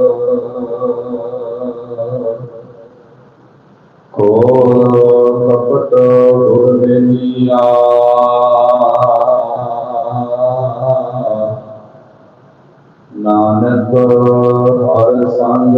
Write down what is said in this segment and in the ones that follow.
नानक हर संग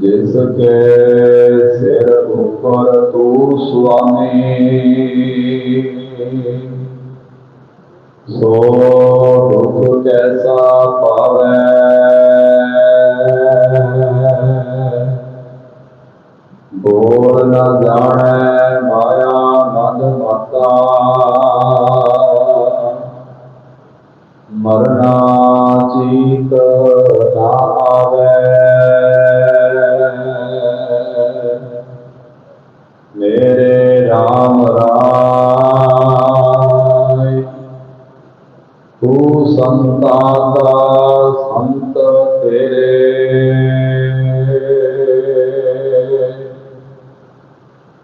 जिसके सिर ऊपर तू स्वामी। सो दुख कैसा पावे। बोल न जाने माया मन मता मरना चीत संता का संत तेरे।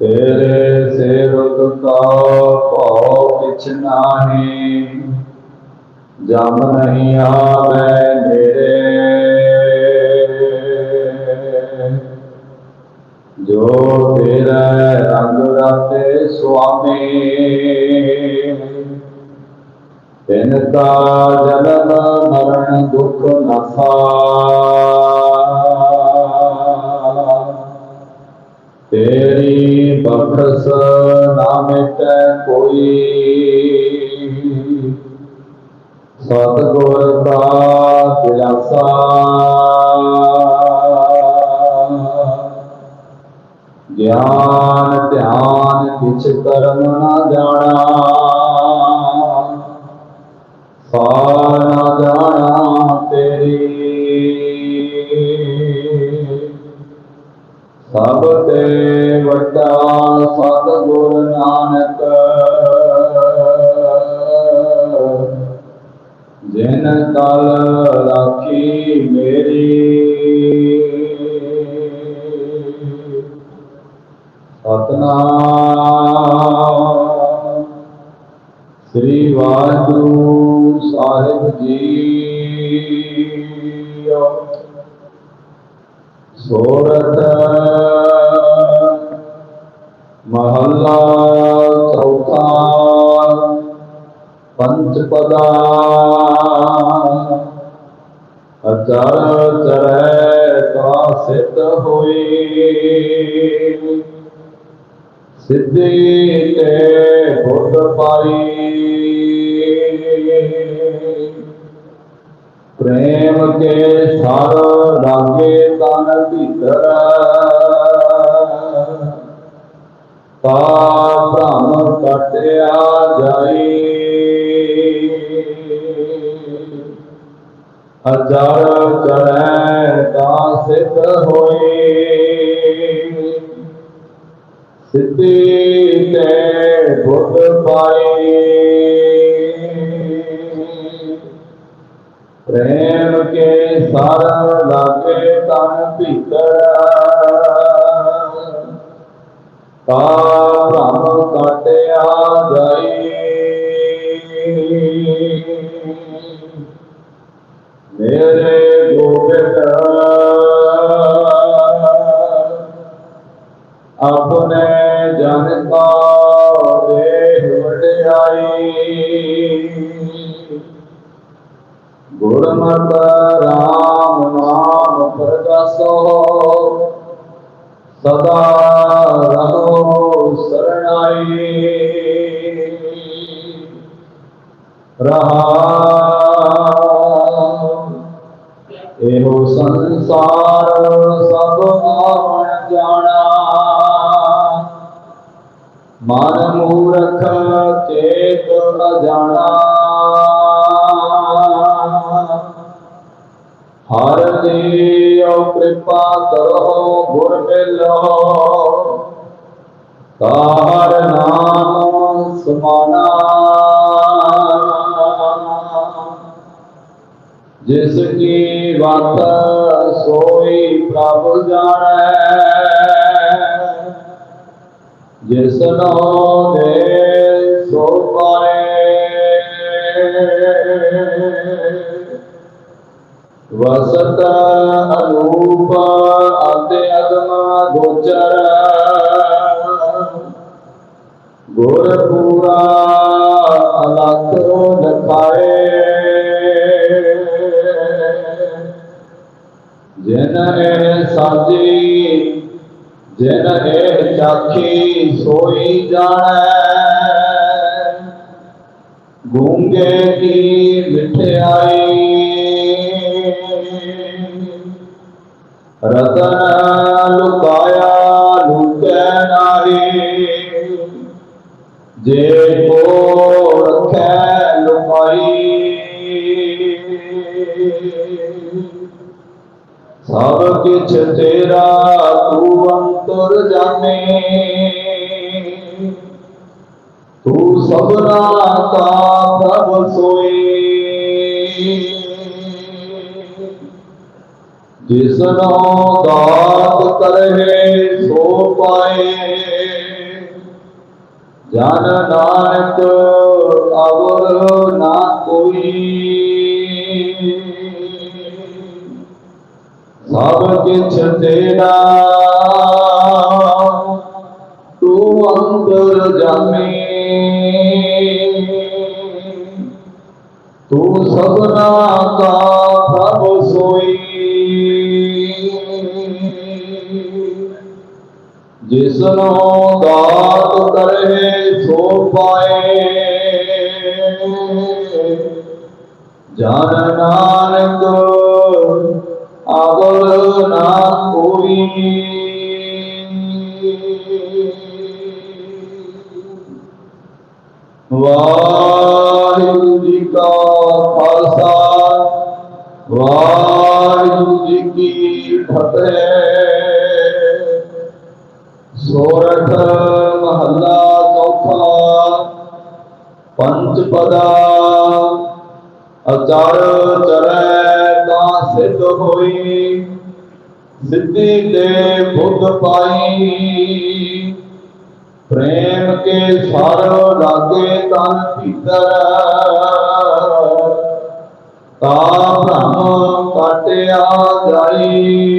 तेरे सेवक का पाओ किछ नाही, जम नहीं आवे मेरे। जो तेरा रंग रते स्वामी ਸੁਆਮੀ ਜਨਮ ਮਰਨ ਦੁਖ ਨਸਾ ਤੇਰੀ ਬਖਸ਼ ਨਾ ਮਿਟੈ ਕੋਈ। ਸਤਿਗੁਰ ਦਾ ਦਿਲਾਸਾ ਗਿਆਨ ਧਿਆਨ ਕਿਛ ਕਰਮ ਨਾ ਜਾਣਾ। गल राखी मेरी। सतना श्री वाहगुरु साहिब जी। सोरत महला पंचपदा। अचर चर का सिद्ध हो सिद्धि ते बुद्ध पाई। प्रेम के सार लागे तन भीतर। का भ्रम कटिया जाई। ਜਾਈ ਅਜਰ ਚੜੈ ਤਾ ਸਿੱਧ ਹੋਈ ਸਿੱਧੀ ਤੇ ਬੁੱਧ ਪਾਈ ਪ੍ਰੇਮ ਕੇ ਸਰ ਲਾਗੇ ਤਨ ਭੀਤਰ गुणमत राम नाम प्रजसो सदा रहो शरणाई रहा। एहो संसार सब आवण जाना। मन मूर्ख चेत न जाना। हर दियो कृपा करो गुर मिलो। नाम सुमाना। जिसकी बात सोई प्रभु जाने। जिसनो दे सो पाए वसत अनूप अत्यगम गोचर। गोरपुरा अलखरो नखाए जिन साजी जिन चाखी, सोई जाने गूँगे की मिठाई रतन लुकाया लुकना रे जे को रखे लुकाई। सब किछ तेरा तू अंतर जाने। तू सबना का प्रभ सोए। ਜਿਸਨੋ ਦਾਤ ਕਰਹਿ ਸੋ ਪਾਏ। ਜਨ ਨਾਨਕ ਅਵਰ ਨਾ ਕੋਈ। ਸਭ ਕਿਛ ਤੇਰਾ। ਤੂੰ ਅੰਤਰ ਜਾਮੇ। ਤੂੰ ਸਭਨਾ ਕਾ ਪ੍ਰਭ ਸੋਈ। ਜਿਸਨੋ ਦਾਤ ਕਰੇ ਸੋ ਪਾਏ। ਜਨ ਨਾਨਕ ਅਵਰ ਨਾ ਕੋਈ ਵਾਹਿਗੁਰੂ ਜੀ ਕਾ ਖਾਲਸਾ, ਵਾਹਿਗੁਰੂ ਜੀ ਕੀ ਫਤਿਹ। ਸੋਰਠ ਮਹੱਲਾ ਚੌਥਾ ਪੰਜ ਪਦਾ ਅਚਰ ਚਰੈ ਤਾਂ ਸਿੱਧ ਹੋਈ ਸਿੱਧੀ ਤੇ ਬੁੱਧ ਪਾਈ ਪ੍ਰੇਮ ਕੇ ਸਰ ਲਾਗੇ ਤਨ ਭੀਤਰ ਤਾ ਭ੍ਰਮ ਕਾਟਿਆ ਜਾਈ